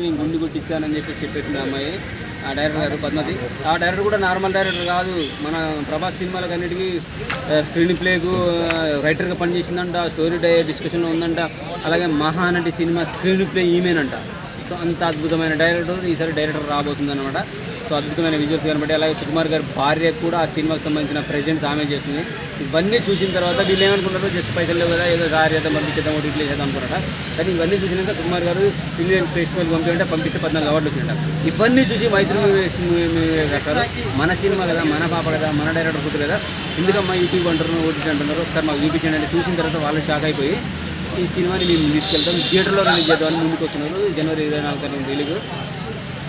నేను గుండు కొట్టించానని చెప్పి చెప్పేసింది అమ్మాయి. ఆ డైరెక్టర్ గారు పద్మతి ఆ డైరెక్టర్ కూడా నార్మల్ డైరెక్టర్ కాదు. మన ప్రభాస్ సినిమాలకు అన్నిటికీ స్క్రీన్ ప్లేకు రైటర్గా పనిచేసిందంట స్టోరీ డై డిస్కషన్లో ఉందంట అలాగే మహానటి సినిమా స్క్రీన్ ప్లే ఈమెనంట. సో అంత అద్భుతమైన డైరెక్టర్ ఈసారి డైరెక్టర్ రాబోతుంది అనమాట సో అద్భుతమైన విజువల్స్ కనబడి అలాగే సుకుమార్ గారి భార్య కూడా ఆ సినిమాకి సంబంధించిన ప్రజెంట్స్ ఆమె చేస్తుంది. ఇవన్నీ చూసిన తర్వాత వీళ్ళు ఏమనుకుంటారు జస్ట్ పైసలు కదా ఏదో దారి చేద్దాం పంపించేద్దాం ఒకటి ఇట్లా చేద్దాం అనుకున్నారా కానీ ఇవన్నీ చూసినాక సుకుమార్ గారు ఇండియన్ ఫెస్టివల్ పంపించంటే పంపిస్తే పద్నాలుగు అవార్డులు వచ్చినట ఇవన్నీ చూసి మైత్రి రాశారు మన సినిమా కదా మన పాప కదా మన డైరెక్టర్ కూతురు కదా. ఎందుకమ్మా యూట్యూబ్ అంటున్నారు ఓటీటీ అంటున్నారు? ఒకసారి మాకు చూపించండి అంటే చూసిన తర్వాత వాళ్ళు షాక్ అయిపోయి ఈ సినిమాని మేము తీసుకెళ్తాం థియేటర్లో రిలీజ్ చేద్దామని ముందుకు వస్తున్నారు. జనవరి ఇరవై నాలుగు తారీఖు రిలీజ్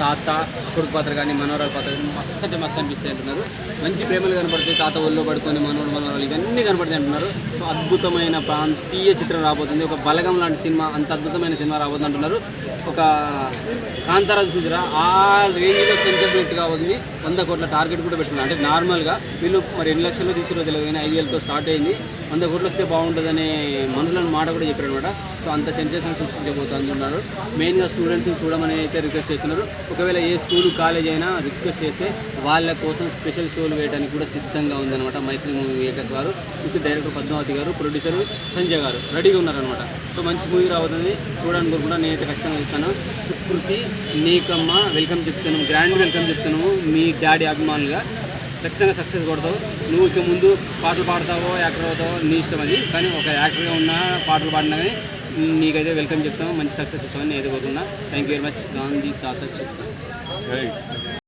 తాత కొడుకు పాత్ర కానీ మనవరాల పాత్ర కానీ మస్తు అంటే మస్తు అనిపిస్తాయి అంటున్నారు. మంచి ప్రేమలు కనపడతాయి తాత ఒళ్ళో పడుకొని మనవడు మనవరాలు ఇవన్నీ కనపడతాయి అంటున్నారు. సో అద్భుతమైన ప్రాంతీయ చిత్రం రాబోతుంది. ఒక బలగం లాంటి సినిమా అంత అద్భుతమైన సినిమా రాబోతుంది అంటున్నారు. ఒక కాంతారా సూచన ఆ రేంజ్లో సెన్సిబిలిటీ కాబోతుంది వంద కోట్ల టార్గెట్ కూడా పెట్టుకున్నారు అంటే నార్మల్గా వీళ్ళు మరి ఎన్ని లక్షల్లో తీసుకురో తెలియదు కానీ ఐదు వేలతో స్టార్ట్ అయింది. వంద కోట్లు వస్తే బాగుంటుందనే మనుషులను మాట కూడా చెప్పారు అనమాట సో అంత సెన్సేషన్ అంటున్నారు. మెయిన్గా స్టూడెంట్స్ని చూడమని అయితే రిక్వెస్ట్ చేస్తున్నారు. ఒకవేళ ఏ స్కూలు కాలేజ్ అయినా రిక్వెస్ట్ చేస్తే వాళ్ళ కోసం స్పెషల్ షోలు వేయడానికి కూడా సిద్ధంగా ఉందన్నమాట మైత్రి మూవీ మేకర్స్ గారు విత్ డైరెక్టర్ పద్మావతి గారు ప్రొడ్యూసర్ సంజయ్ గారు. రెడీగా ఉన్నారనమాట సో మంచి మూవీ రాబోతుంది. చూడడానికి కూడా నేనైతే ఖచ్చితంగా ఇస్తాను సుకృతి నీకమ్మ వెల్కమ్ చెప్తాను గ్రాండ్ వెల్కమ్ చెప్తాను మీ డాడీ అభిమానులుగా. ఖచ్చితంగా సక్సెస్ కొడతావు. నువ్వు ఇక ముందు పాటలు పాడతావో యాక్టర్ అవుతావో నీ ఇష్టం అది. కానీ ఒక యాక్టర్గా ఉన్నా పాటలు పాడినా కానీ నీకైతే వెల్కమ్ చెప్తాము మంచి సక్సెస్ ఇస్తామని నేను అయితే thank you very much Gandhi తాత చెప్తాను.